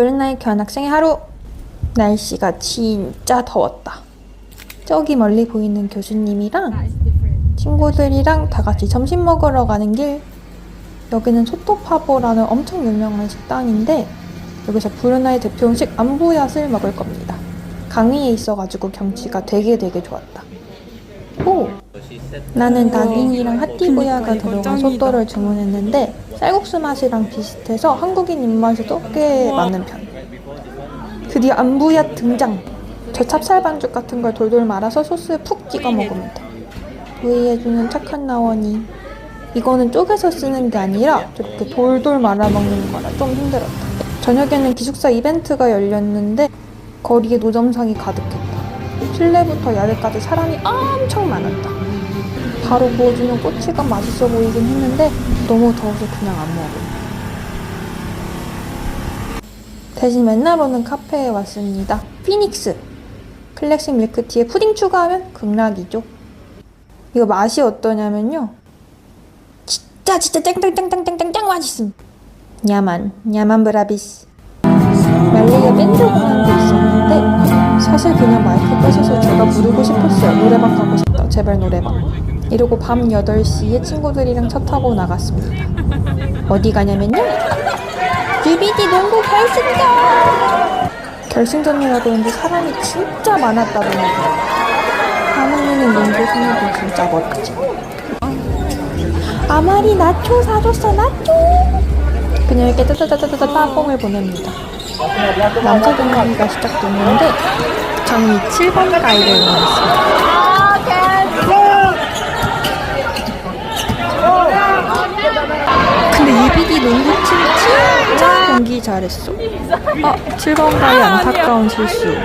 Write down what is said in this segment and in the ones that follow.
브룬나이 교환학생의 하루. 날씨가 진짜 더웠다. 저기 멀리 보이는 교수님이랑 친구들이랑 다 같이 점심 먹으러 가는 길. 여기는 소토파보라는 엄청 유명한 식당인데 여기서 브루나이 대표 음식 암부얏을 먹을 겁니다. 강위에 있어가지고 경치가 되게 되게 좋았다. 오! 나는 낙인이랑 핫띠부야가 들어간 소또를 주문했는데 쌀국수 맛이랑 비슷해서 한국인 입맛에도 꽤 맞는 편. 드디어 안부야 등장. 저 찹쌀 반죽 같은 걸 돌돌 말아서 소스에 푹 찍어 먹으면 돼. 부위해주는 착한 나원이. 이거는 쪼개서 쓰는 게 아니라 저렇게 돌돌 말아 먹는 거라 좀 힘들었다. 저녁에는 기숙사 이벤트가 열렸는데 거리에 노점상이 가득했다. 실내부터 야외까지 사람이 엄청 많았다. 바로 구워주는 꼬치가 맛있어 보이긴 했는데 너무 더워서 그냥 안 먹어. 대신 맨날 오는 카페에 왔습니다. 피닉스. 클래식 밀크티에 푸딩 추가하면 극락이죠. 이거 맛이 어떠냐면요. 진짜 진짜 짱짱짱짱짱짱짱 맛있음. 야만 야만 브라비스. 말레이아 밴드 공연도 있었는데 사실 그냥 마이크 뺏어서 제가 부르고 싶었어요. 노래방 가고 싶다. 제발 노래방. 이러고 밤 8시에 친구들이랑 차 타고 나갔습니다. 어디 가냐면요. UBD 농구 결승전! 결승전이라 그런지 사람이 진짜 많았다더니 한국인은 농구 선수도 진짜 멋지. 아마리 나초 사줬어 나초! 그녀에게 따다다다다다 따봉을 보냅니다. 남자 경기가 시작됐는데 저는 이 7번 가이를 응원했습니다. 근데 UBD 농구팀 경기 잘했어. 아, 7번 가이 안타까운 실수. 는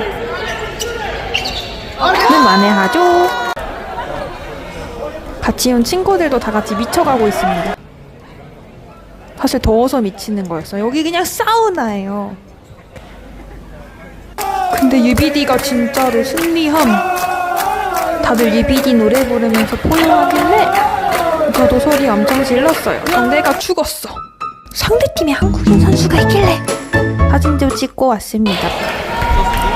만회하죠. 같이 온 친구들도 다 같이 미쳐가고 있습니다. 사실 더워서 미치는 거였어요. 여기 그냥 사우나예요. 근데 UBD가 진짜로 승리함. 다들 UBD 노래 부르면서 포용하길래 저도 소리 엄청 질렀어요. 상대가 죽었어. 상대팀에 한국인 선수가 있길래 사진도 찍고 왔습니다.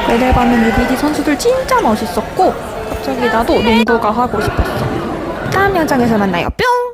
매달 받는 UBD 선수들 진짜 멋있었고 갑자기 나도 농구가 하고 싶었어. 다음 영상에서 만나요. 뿅!